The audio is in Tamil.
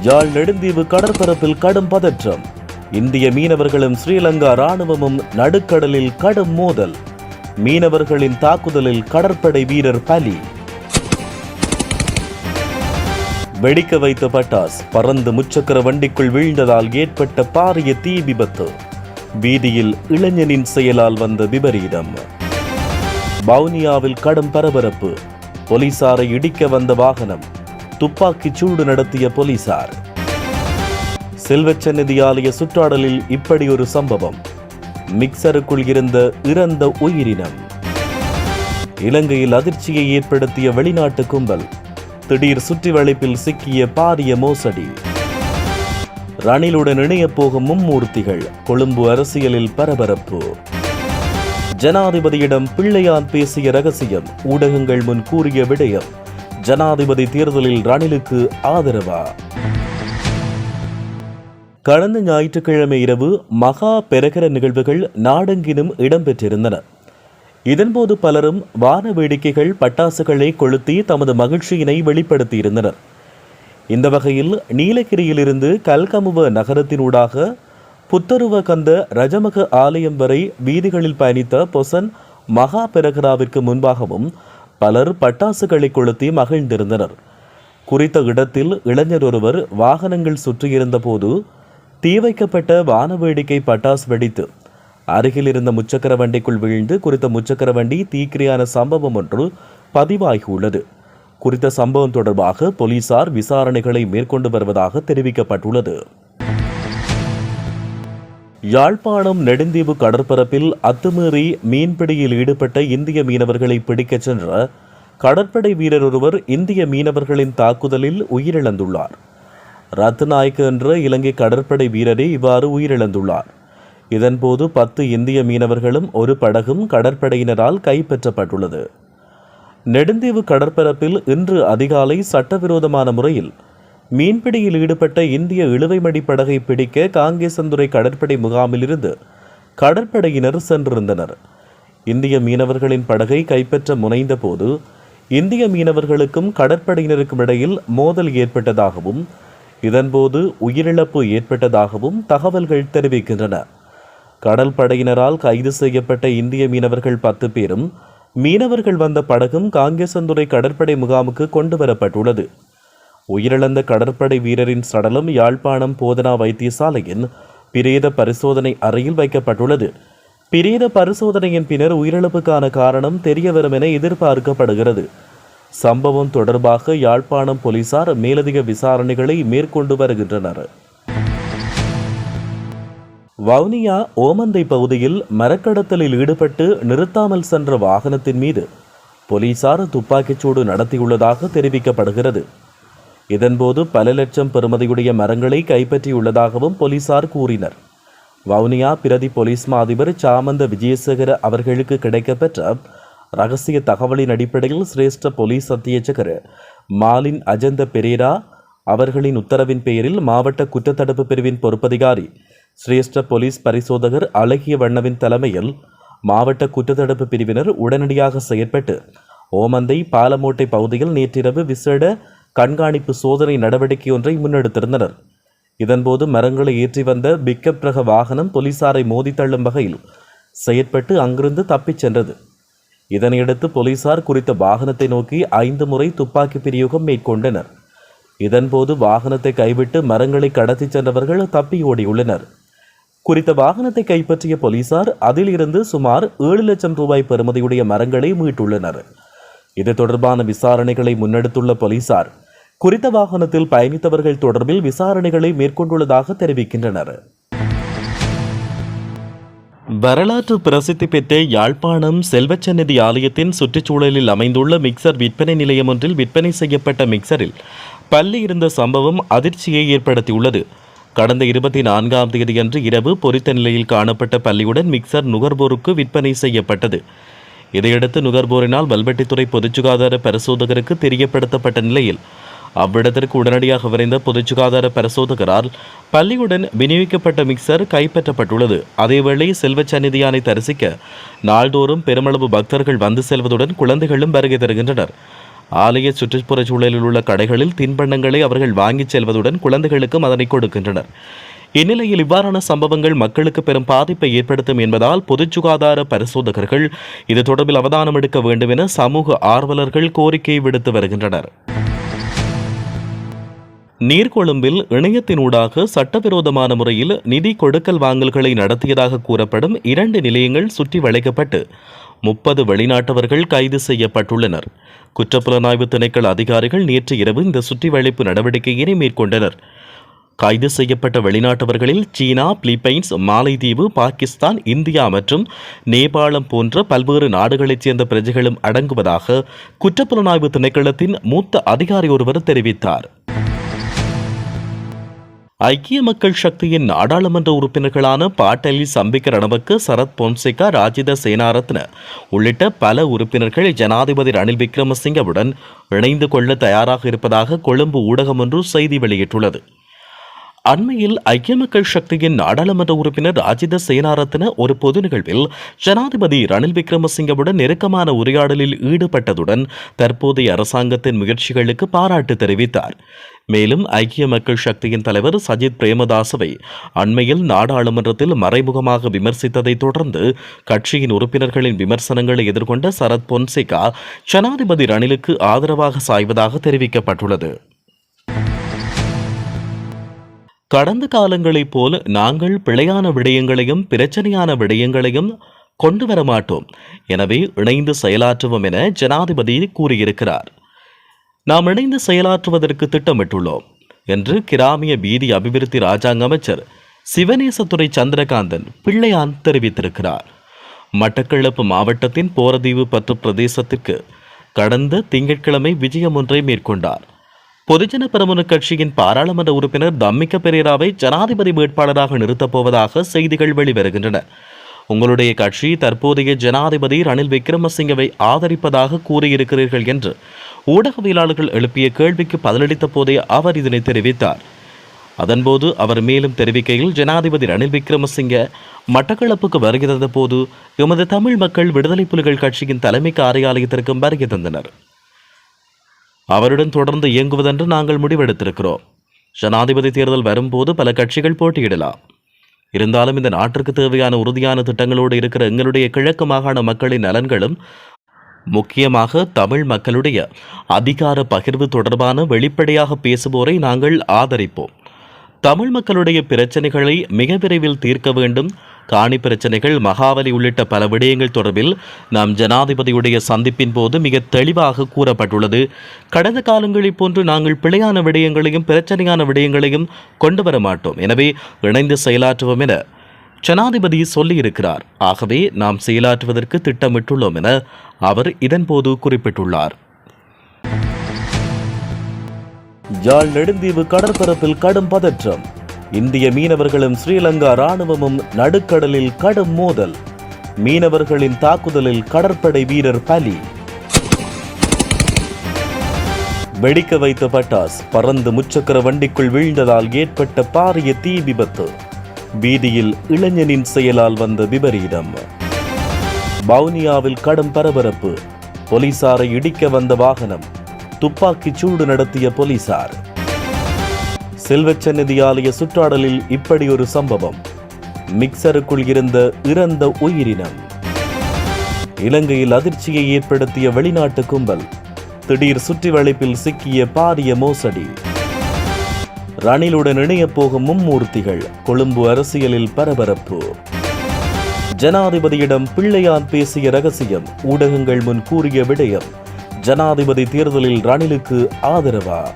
யாழ் நெடுந்தீவு கடற்பரப்பில் கடும் பதற்றம். இந்திய மீனவர்களும் ஸ்ரீலங்கா ராணுவமும் நடுக்கடலில் கடும் மோதல். மீனவர்களின் தாக்குதலில் கடற்படை வீரர் பலி. வெடிக்க வைத்த பட்டாஸ் பறந்து முச்சக்கர வண்டிக்குள் வீழ்ந்ததால் ஏற்பட்ட பாரிய தீ விபத்து. வீதியில் இளைஞனின் செயலால் வந்த விபரீதம். வவுனியாவில் கடும் பரபரப்பு. போலீசாரை இடிக்க வந்த வாகனம் துப்பாக்கிச் சூடு நடத்திய போலீசார். செல்வச்சந்நிதி ஆலய சுற்றாடலில் இப்படி ஒரு சம்பவம். மிக்சருக்குள் இருந்த இறந்த உயிரினம். இலங்கையில் அதிர்ச்சியை ஏற்படுத்திய வெளிநாட்டு கும்பல். திடீர் சுற்றி வளைப்பில் சிக்கிய பாரிய மோசடி. ரணிலுடன் இணையப் போகும் மும்மூர்த்திகள் கொழும்பு அரசியலில் பரபரப்பு. ஜனாதிபதியிடம் பிள்ளையான் பேசிய ரகசியம் ஊடகங்கள் முன் கூறிய விடயம் ஜனாதிபதி தேர்தலில் ரணிலுக்கு ஆதரவா? கடந்த ஞாயிற்றுக்கிழமை இரவு மகா பெரகர நிகழ்வுகள் நாடெங்கிலும் இடம்பெற்றிருந்தன. இதன்போது பலரும் வான வேடிக்கைகள் பட்டாசுகளை கொளுத்தி தமது மகிழ்ச்சியினை வெளிப்படுத்தியிருந்தனர். இந்த வகையில் நீலகிரியிலிருந்து கல்கமுவ நகரத்தினூடாக புத்தருவ கந்த ரஜமக ஆலயம் வரை வீதிகளில் பயணித்த பொசன் மகா பெரகராவிற்கு முன்பாகவும் பலர் பட்டாசுகளை கொளுத்தி மகிழ்ந்திருந்தனர். குறித்த இடத்தில் இளைஞர் ஒருவர் வாகனங்கள் சுற்றியிருந்த போது தீ வைக்கப்பட்ட வான வேடிக்கை பட்டாசு வெடித்து அருகில் இருந்த முச்சக்கர வண்டிக்குள் வீழ்ந்து குறித்த முச்சக்கர வண்டி தீக்கிரையான சம்பவம் ஒன்று பதிவாகியுள்ளது. குறித்த சம்பவம் தொடர்பாக போலீசார் விசாரணைகளை மேற்கொண்டு வருவதாக தெரிவிக்கப்பட்டுள்ளது. யாழ்ப்பாணம் நெடுந்தீவு கடற்பரப்பில் அத்துமீறி மீன்பிடியில் ஈடுபட்ட இந்திய மீனவர்களை பிடிக்கச் சென்ற கடற்படை வீரர் ஒருவர் இந்திய மீனவர்களின் தாக்குதலில் உயிரிழந்துள்ளார். ரத்நாயக்க என்ற இலங்கை கடற்படை வீரரே இவ்வாறு உயிரிழந்துள்ளார். இதன்போது பத்து இந்திய மீனவர்களும் ஒரு படகும் கடற்படையினரால் கைப்பற்றப்பட்டுள்ளது. நெடுந்தீவு கடற்பரப்பில் இன்று அதிகாலை சட்டவிரோதமான முறையில் மீன்பிடியில் ஈடுபட்ட இந்திய இழுவைமடி படகை பிடிக்க காங்கேசந்துறை கடற்படை முகாமிலிருந்து கடற்படையினர் சென்றிருந்தனர். இந்திய மீனவர்களின் படகை கைப்பற்ற முனைந்தபோது இந்திய மீனவர்களுக்கும் கடற்படையினருக்கும் இடையில் மோதல் ஏற்பட்டதாகவும் இதன்போது உயிரிழப்பு ஏற்பட்டதாகவும் தகவல்கள் தெரிவிக்கின்றன. கடல் படையினரால் கைது செய்யப்பட்ட இந்திய மீனவர்கள் பத்து பேரும் மீனவர்கள் வந்த படகும் காங்கேசந்துறை கடற்படை முகாமுக்கு கொண்டு வரப்பட்டுள்ளது உயிரிழந்த கடற்படை வீரரின் சடலம் யாழ்ப்பாணம் போதனா வைத்தியசாலையின் பிரேத பரிசோதனை அறையில் வைக்கப்பட்டுள்ளது. பிரேத பரிசோதனையின் பின்னர் உயிரிழப்புக்கான காரணம் தெரியவரும் என எதிர்பார்க்கப்படுகிறது. சம்பவம் தொடர்பாக யாழ்ப்பாணம் போலீசார் மேலதிக விசாரணைகளை மேற்கொண்டு வருகின்றனர். வவுனியா ஓமந்தை பகுதியில் மரக்கடத்தலில் ஈடுபட்டு நிறுத்தாமல் சென்ற வாகனத்தின் மீது போலீசார் துப்பாக்கிச்சூடு நடத்தியுள்ளதாக தெரிவிக்கப்படுகிறது. இதன்போது பல லட்சம் பெறுமதியுடைய மரங்களை கைப்பற்றியுள்ளதாகவும் போலீசார் கூறினர். வவுனியா பிரதி போலீஸ் மா அதிபர் சாமந்த விஜயசேகர அவர்களுக்கு கிடைக்கப்பெற்ற ரகசிய தகவலின் அடிப்படையில் சிரேஷ்ட போலீஸ் அத்தியட்சகர் மாலின் அஜந்த பெரேரா அவர்களின் உத்தரவின் பெயரில் மாவட்ட குற்றத்தடுப்பு பிரிவின் பொறுப்பதிகாரி சிரேஷ்ட போலீஸ் பரிசோதகர் அழகிய வண்ணவின் தலைமையில் மாவட்ட குற்றத்தடுப்பு பிரிவினர் உடனடியாக செயற்பட்டு ஓமந்தை பாலமோட்டை பகுதியில் நேற்றிரவு விசேட கண்காணிப்பு சோதனை நடவடிக்கை ஒன்றை முன்னெடுத்திருந்தனர். இதன்போது மரங்களை ஏற்றி வந்த பிக்கப் ரக வாகனம் போலீசாரை மோதி தள்ளும் வகையில் செயற்பட்டு அங்கிருந்து தப்பிச் சென்றது. இதனையடுத்து போலீசார் குறித்த வாகனத்தை நோக்கி ஐந்து முறை துப்பாக்கி பிரயோகம் மேற்கொண்டனர். இதன்போது வாகனத்தை கைவிட்டு மரங்களை கடத்திச் சென்றவர்கள் தப்பி ஓடியுள்ளனர். குறித்த வாகனத்தை கைப்பற்றிய போலீசார் அதில் இருந்து சுமார் ஏழு லட்சம் ரூபாய் பெறுமதியுடைய மரங்களை மீட்டுள்ளனர். இது தொடர்பான விசாரணைகளை முன்னெடுத்துள்ள போலீசார் குறித்த வாகனத்தில் பயணித்தவர்கள் தொடர்பில் விசாரணைகளை மேற்கொண்டுள்ளதாக தெரிவிக்கின்றனர். வரலாற்று பிரசித்தி பெற்ற யாழ்ப்பாணம் செல்வச்சந்நிதி ஆலயத்தின் சுற்றுச்சூழலில் அமைந்துள்ள மிக்சர் விற்பனை நிலையம் ஒன்றில் விற்பனை செய்யப்பட்ட மிக்சரில் பள்ளி இருந்த சம்பவம் அதிர்ச்சியை ஏற்படுத்தியுள்ளது. கடந்த இருபத்தி நான்காம் தேதியன்று இரவு பொறித்த நிலையில் காணப்பட்ட பள்ளியுடன் மிக்சர் நுகர்வோருக்கு விற்பனை செய்யப்பட்டது. இதையடுத்து நுகர்வோரினால் வல்வெட்டித்துறை பொதுச்சுகாதார பரிசோதகருக்கு தெரியப்படுத்தப்பட்ட நிலையில் அவ்விடத்திற்கு உடனடியாக விரைந்த பொதுச் சுகாதார பரிசோதகரால் பள்ளியுடன் விநியோகிக்கப்பட்ட மிக்சர் கைப்பற்றப்பட்டுள்ளது. அதேவேளை செல்வச் சந்நிதியானை தரிசிக்க நாள்தோறும் பெருமளவு பக்தர்கள் வந்து செல்வதுடன் குழந்தைகளும் வருகை தருகின்றனர். ஆலய சுற்றுப்புற சூழலில் உள்ள கடைகளில் தின்பண்டங்களை அவர்கள் வாங்கிச் செல்வதுடன் குழந்தைகளுக்கும் அதனை கொடுக்கின்றனர். இந்நிலையில் இவ்வாறான சம்பவங்கள் மக்களுக்கு பெரும் பாதிப்பை ஏற்படுத்தும் என்பதால் பொது சுகாதார பரிசோதகர்கள் இது தொடர்பில் அவதானம் எடுக்க வேண்டும் என சமூக ஆர்வலர்கள் கோரிக்கை விடுத்து வருகின்றனர். நீர்கொழும்பில் இணையத்தினூடாக சட்டவிரோதமான முறையில் நிதி கொடுக்கல் வாங்கல்களை நடத்தியதாக கூறப்படும் இரண்டு நிலையங்கள் சுற்றி வளைக்கப்பட்டு முப்பது வெளிநாட்டவர்கள் கைது செய்யப்பட்டுள்ளனர். குற்றப்புலனாய்வு திணைக்கள அதிகாரிகள் நேற்று இரவு இந்த சுற்றிவளைப்பு நடவடிக்கையினை மேற்கொண்டனர். கைது செய்யப்பட்ட வெளிநாட்டவர்களில் சீனா பிலிப்பைன்ஸ் மாலைதீவு பாகிஸ்தான் இந்தியா மற்றும் நேபாளம் போன்ற பல்வேறு நாடுகளைச் சேர்ந்த பிரஜைகளும் அடங்குவதாக குற்றப்புலனாய்வு திணைக்களத்தின் மூத்த அதிகாரி ஒருவர் தெரிவித்தார். ஐக்கிய மக்கள் சக்தியின் நாடாளுமன்ற உறுப்பினர்களான பாட்டலி சம்பிக்க ரணவக்கு சரத் பொன்சேகா ராஜித சேனாரத்ன உள்ளிட்ட பல உறுப்பினர்கள் ஜனாதிபதி ரணில் விக்ரமசிங்கவுடன் இணைந்து கொள்ள தயாராக இருப்பதாக கொழும்பு ஊடகம் ஒன்று செய்தி வெளியிட்டுள்ளது. அண்மையில் ஐக்கிய மக்கள் சக்தியின் நாடாளுமன்ற உறுப்பினர் ராஜித சேனாரத்ன ஒரு பொது நிகழ்வில் ஜனாதிபதி ரணில் விக்ரமசிங்கவுடன் நெருக்கமான உரையாடலில் ஈடுபட்டதுடன் தற்போதைய அரசாங்கத்தின் முயற்சிகளுக்கு பாராட்டு தெரிவித்தார். மேலும் ஐக்கிய மக்கள் சக்தியின் தலைவர் சஜித் பிரேமதாசவை அண்மையில் நாடாளுமன்றத்தில் மறைமுகமாக விமர்சித்ததை தொடர்ந்து கட்சியின் உறுப்பினர்களின் விமர்சனங்களை எதிர்கொண்ட சரத் பொன்சேகா ஜனாதிபதி ரணிலுக்கு ஆதரவாக சாய்வதாக தெரிவிக்கப்பட்டுள்ளது. கடந்த காலங்களைப் போல் நாங்கள் பிழையான விடயங்களையும் பிரச்சனையான விடயங்களையும் கொண்டு வர மாட்டோம். எனவே இணைந்து செயலாற்றுவோம் என ஜனாதிபதி கூறியிருக்கிறார். நாம் இணைந்து செயலாற்றுவதற்கு திட்டமிட்டுள்ளோம் என்று கிராமிய வீதி அபிவிருத்தி ராஜாங்க அமைச்சர் சிவநேசத்துறை சந்திரகாந்தன் பிள்ளையான் தெரிவித்திருக்கிறார். மட்டக்களப்பு மாவட்டத்தின் போரதீவு பற்று பிரதேசத்திற்கு கடந்த திங்கட்கிழமை விஜயம் ஒன்றை மேற்கொண்டார். பொதுஜன பெரமுன கட்சியின் பாராளுமன்ற உறுப்பினர் தம்மிக்க பெரேராவை ஜனாதிபதி வேட்பாளராக நிறுத்தப் போவதாக செய்திகள் வெளிவருகின்றன. உங்களுடைய கட்சி தற்போதைய ஜனாதிபதி ரணில் விக்ரமசிங்கவை ஆதரிப்பதாக கூறியிருக்கிறீர்கள் என்று ஊடகவியலாளர்கள் எழுப்பிய கேள்விக்கு பதிலளித்த போதே அவர் இதனை தெரிவித்தார். அதன்போது அவர் மேலும் தெரிவிக்கையில் ஜனாதிபதி ரணில் விக்ரமசிங்க மட்டக்களப்புக்கு வருகை போது எமது தமிழ் மக்கள் விடுதலை புலிகள் கட்சியின் தலைமை காரியாலயத்திற்கும் வருகை தந்தனர். அவருடன் தொடர்ந்து இயங்குவதென்று நாங்கள் முடிவெடுத்திருக்கிறோம். ஜனாதிபதி தேர்தல் வரும்போது பல கட்சிகள் போட்டியிடலாம். இருந்தாலும் இந்த நாட்டிற்கு தேவையான உறுதியான திட்டங்களோடு இருக்கிற எங்களுடைய கிழக்கு மாகாண மக்களின் நலன்களும் முக்கியமாக தமிழ் மக்களுடைய அதிகார பகிர்வு தொடர்பான வெளிப்படையாக பேசுவோரை நாங்கள் ஆதரிப்போம். தமிழ் மக்களுடைய பிரச்சனைகளை மிக விரைவில் தீர்க்க வேண்டும். காணி பிரச்சனைகள் மகாவலி உள்ளிட்ட பல விடயங்கள் தொடர்பில் நாம் ஜனாதிபதியுடைய சந்திப்பின் போது மிக தெளிவாக கூறப்பட்டுள்ளது. கடந்த காலங்களைப் போன்று நாங்கள் பிழையான விடயங்களையும் பிரச்சனையான விடயங்களையும் கொண்டு வர மாட்டோம். எனவே இணைந்து செயலாற்றுவோம் என ஜனாதிபதி சொல்லியிருக்கிறார். ஆகவே நாம் செயலாற்றுவதற்கு திட்டமிட்டுள்ளோம் என அவர் இதன்போது குறிப்பிட்டுள்ளார். யாழ் நெடுந்தீவு கடற்பரப்பில் கடும் பதற்றம். இந்திய மீனவர்களும் ஸ்ரீலங்கா ராணுவமும் நடுக்கடலில் கடும் மோதல். மீனவர்களின் தாக்குதலில் கடற்படை வீரர் பலி. வெடிக்க வைத்த பட்டாஸ் பறந்து முச்சக்கர வண்டிக்குள் வீழ்ந்ததால் ஏற்பட்ட பாரிய தீ விபத்து. வீதியில் இளைஞனின் செயலால் வந்த விபரீதம். வவுனியாவில் கடும் பரபரப்பு. போலீசாரை இடிக்க வந்த வாகனம். துப்பாக்கிச் சூடு நடத்திய போலீசார். செல்வச்சந்நிதி ஆலய சுற்றாடலில் இப்படி ஒரு சம்பவம். மிக்சருக்குள் இருந்த இறந்த உயிரினம். இலங்கையில் அதிர்ச்சியை ஏற்படுத்திய வெளிநாட்டு கும்பல். திடீர் சுற்றி வளைப்பில் சிக்கிய பாரிய மோசடி. ரணிலுடன் இணையப் போகும் மும்மூர்த்திகள் கொழும்பு அரசியலில் பரபரப்பு. ஜனாதிபதியிடம் பிள்ளையான் பேசிய ரகசியம் ஊடகங்கள் முன் கூறிய விடயம் ஜனாதிபதி தேர்தலில் ரணிலுக்கு ஆதரவா?